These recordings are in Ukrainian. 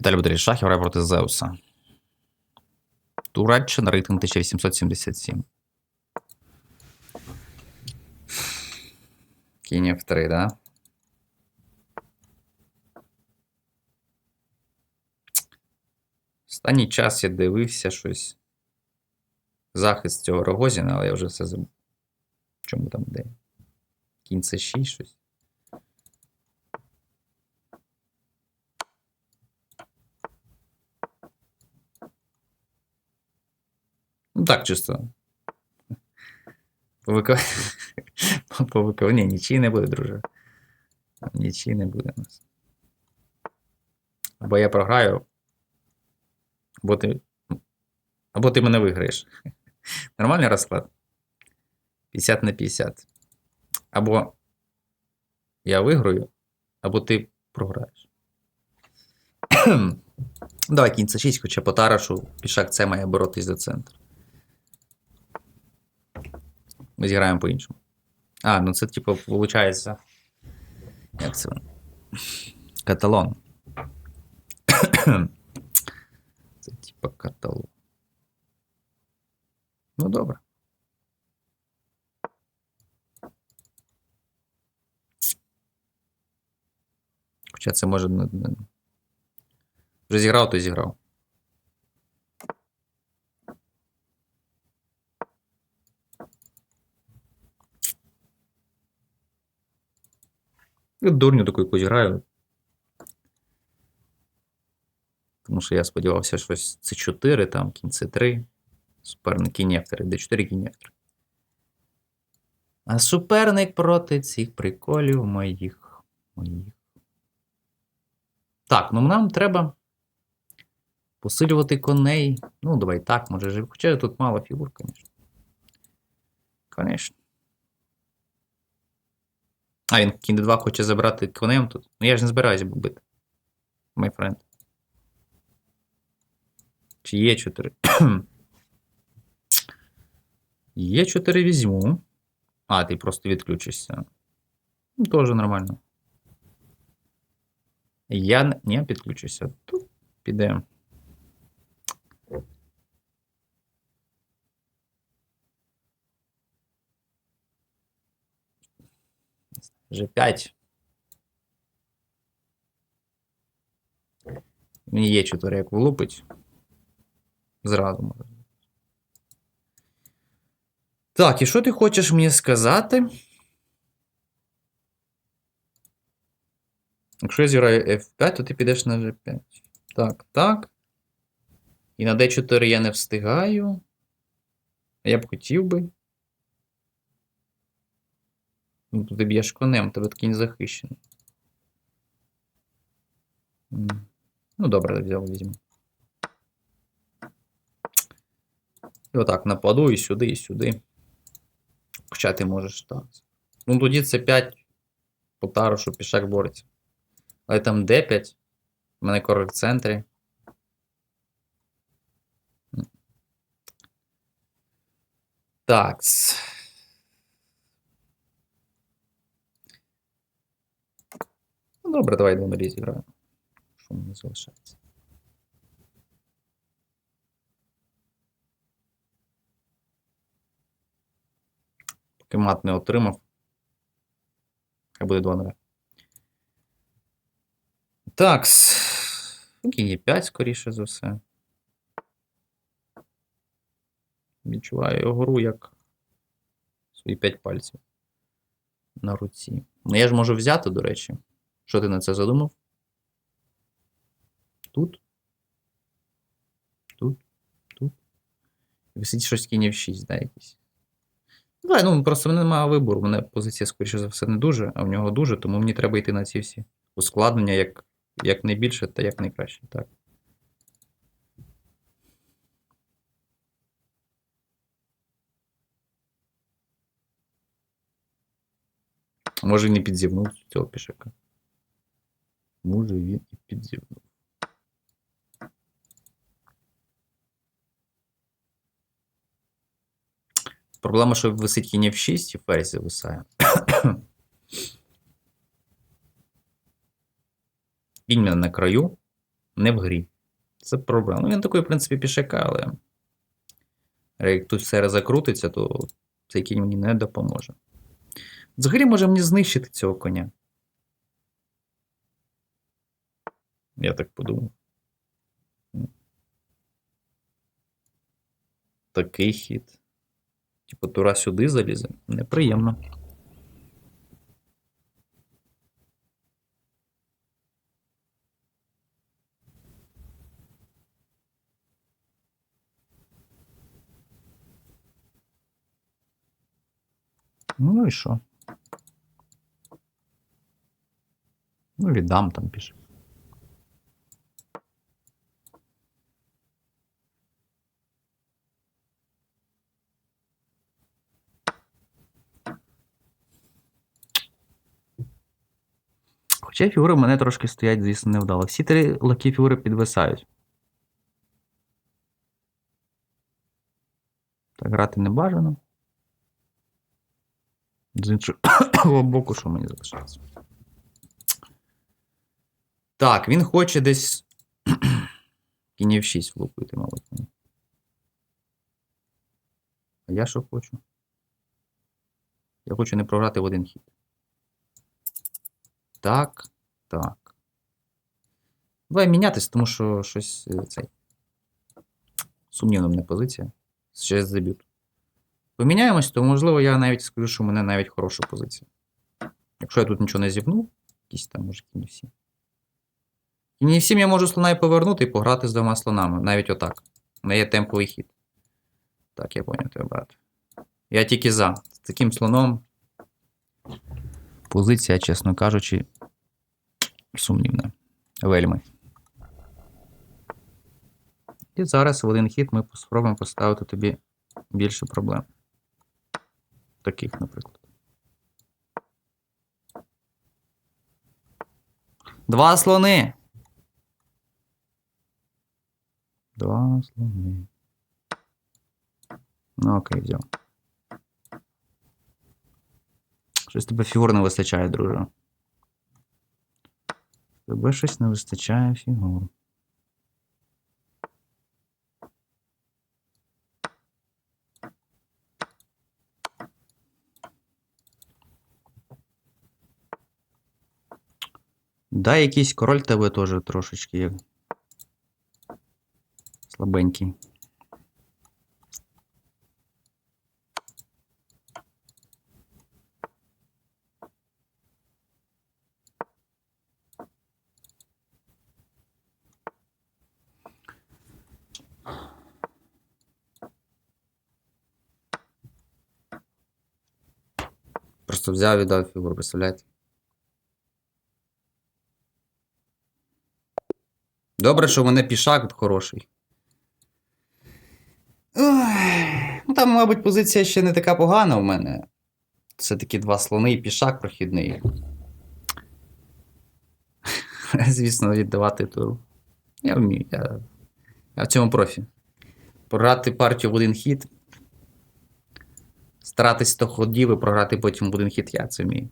Віталій Батарій Шахів грає проти Зеуса. Туреччина, рейтинг 1877. Кінь F3, да? Останній час я дивився щось. Захист цього Рогозіна, але я вже все забув. Чому там де? Кінь це 6 щось. Так, чисто. По. Ні, нічий не буде, друже. Нічий не буде у нас. Або я програю, або ти. Або ти мене виграєш. Нормальний розклад? 50 на 50. Або я виграю, або ти програєш. Давай кінь це 6, хоча по тарашу пішак це має боротись за центр. Ми зіграємо по-іншому. А, ну це, типу, виходить. Як це? воно? Каталон. Це типа каталон. Ну, добре. Хоча це може. не- не- Вже зіграв, то й зіграв. І дурню таку якусь граю. Тому що я сподівався, що це 4, там кінь це 3. Суперник кінь F3, D4 кінь F3. А суперник проти цих приколів моїх. моїх. Так, ну нам треба посилювати коней. Ну, давай так, може. Хоча тут мало фігур, звісно. Звісно. А, він кінь 2 хоче забрати конем тут. Ну я ж не збираюсь бити. My friend. Чи є 4? Є 4 візьму. А, ти просто відключишся. Ну, Тоже нормально. Я не підключуся. Тут піде. G5. Мені є 4, як влупить. Зразу можна. Так, і що ти хочеш мені сказати? Якщо я зіграю F5, то ти підеш на G5. Так, так. І на D4 я не встигаю. Я б хотів би. Ну, ти б'єш конем, тебе кінь захищений. Ну, добре, взяв, візьму. І отак нападу і сюди, і сюди. Хоча ти можеш так. Ну, тоді це 5 по тару, що пішак бореться. Але там D5. У мене король в центрі. Так. Ну, добре, давай двомирі зіграємо. Що мені залишається? Поки мат не отримав. Хай буде 2 0 Так. Кінь є 5, скоріше за все. Відчуваю гру як свої 5 пальців на руці. Ну, я ж можу взяти, до речі. Що ти на це задумав? Тут. Тут. Тут. Висить щось кінь в 6, да, якийсь. Давай, ну просто мене немає вибору. У мене позиція, скоріше за все, не дуже, а в нього дуже, тому мені треба йти на ці всі ускладнення як, як найбільше та як найкраще. Так. Може і підзівнув цього пішака. Може він і підзівнув. Проблема, що висить кінь F6 і ферзь зависає. Кінь мене на краю. не в грі. Це проблема. Ну, він такий, в принципі, пішака, але. Як тут все закрутиться, то цей кінь мені не допоможе. Взагалі може мені знищити цього коня. Я так подумав. Такий хід. Типу, тура сюди залізе. Неприємно. Ну і що? Ну, віддам там пише. Хоча фігури мене трошки стоять, звісно, невдало. Всі три лакі фігури підвисають. Так, грати не бажано. З іншого боку, що мені залишається? Так, він хоче десь. Кінів 6 влупити, мабуть. А я що хочу? Я хочу не програти в один хід. Так, так. Давай мінятись, тому що щось е, цей. Сумнівна мене позиція. Ще з дебют. Поміняємось, то можливо я навіть скажу, що у мене навіть хороша позиція. Якщо я тут нічого не зібнув, якісь там, може, кіні всі. Кіні всім я можу слона і повернути і пограти з двома слонами. Навіть отак. У мене є темповий хід. Так, я поняв тебе, брат. Я тільки за. З таким слоном. Позиція, чесно кажучи, сумнівна. Вельми. І зараз в один хід ми спробуємо поставити тобі більше проблем. Таких, наприклад. Два слони. Два слони. Ну, окей, взяв. Щось тебе фігур не вистачає, друже. Тебе щось не вистачає фігур. Да, якийсь король тебе теж трошечки як слабенький. Просто взяв і дав фігуру, представляєте? Добре, що в мене пішак хороший. Ну там, мабуть, позиція ще не така погана в мене. Це такі два слони і пішак прохідний. Звісно, віддавати туру. Я вмію. Я, я в цьому профі. Програти партію в один хід. Старатись 100 ходів і програти потім в один хід я це вмію.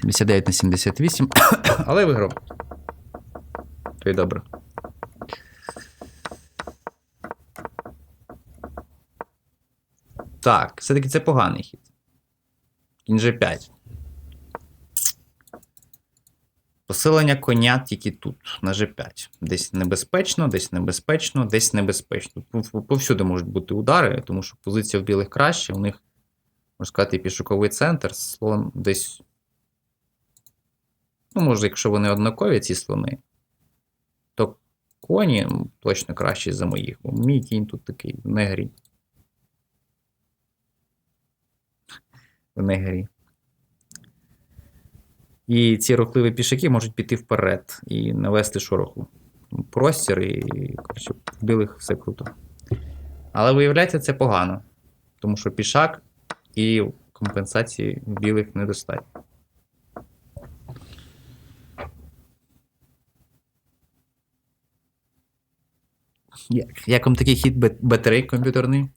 79 на 78. Але виграв. То й добре. Так, все-таки це поганий хід. Кінь G5. Посилення коня тільки тут, на G5. Десь небезпечно, десь небезпечно, десь небезпечно. Повсюди можуть бути удари, тому що позиція в білих краще, у них, можна сказати, пішоковий центр, слон десь. Ну, може, якщо вони однакові, ці слони, то коні точно кращі за моїх, бо мій кінь тут такий в негрі. В негрі. І ці рухливі пішаки можуть піти вперед і навести шороху. Простір, і коротше, в білих все круто. Але виявляється, це погано. Тому що пішак і компенсації білих недостатньо. Як, як вам такий хід б- Б3 комп'ютерний?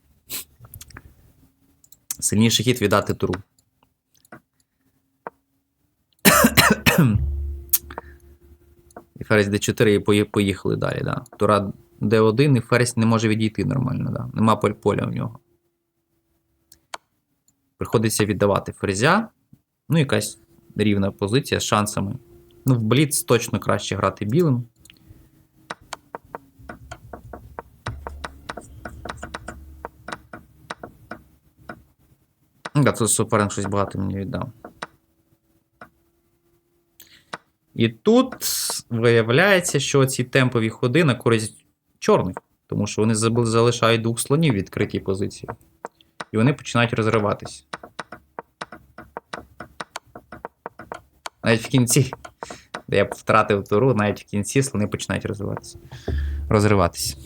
Сильніший хід віддати туру. І ферзь d4 і поїхали далі. Да. Тура d1 і ферзь не може відійти нормально. Да. Нема поля в нього. Приходиться віддавати ферзя. Ну, якась рівна позиція з шансами. Ну, в бліц точно краще грати білим. Да, тут суперник щось багато мені віддав. І тут виявляється, що ці темпові ходи на користь чорних, тому що вони залишають двох слонів в відкритій позиції. І вони починають розриватись. Навіть в кінці, де я втратив туру, навіть в кінці слони починають розвиватися. Розриватися.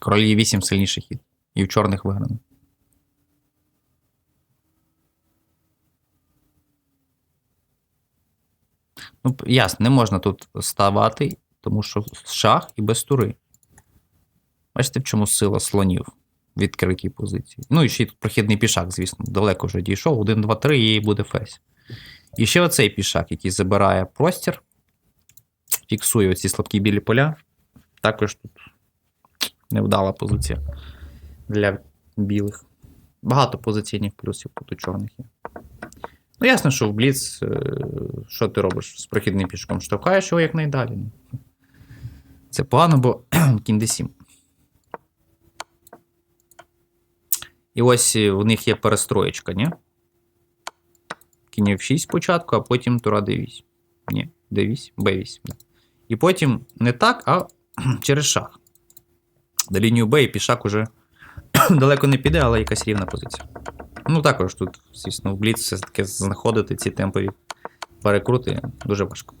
Король 8 сильніший хід. І в чорних виграно. Ну, ясно, не можна тут ставати, тому що шах і без тури. Бачите, в чому сила слонів в відкритій позиції. Ну, і ще й тут прохідний пішак, звісно, далеко вже дійшов. 1, 2, 3 і буде фесь. І ще оцей пішак, який забирає простір, фіксує оці слабкі білі поля. Також тут невдала позиція для білих. Багато позиційних плюсів тут у чорних є. Ну, ясно, що в Бліц, е, що ти робиш з прохідним пішком? Штовхаєш його якнайдалі. Це погано, бо кінь d7. І ось е, у них є перестроєчка, ні? Кінь F6 спочатку, а потім тура d8. Ні, d8, b8. Да. І потім не так, а через шах. До лінію Б і пішак уже далеко не піде, але якась рівна позиція. Ну, також тут, звісно, в Бліц все-таки знаходити ці темпові перекрути дуже важко.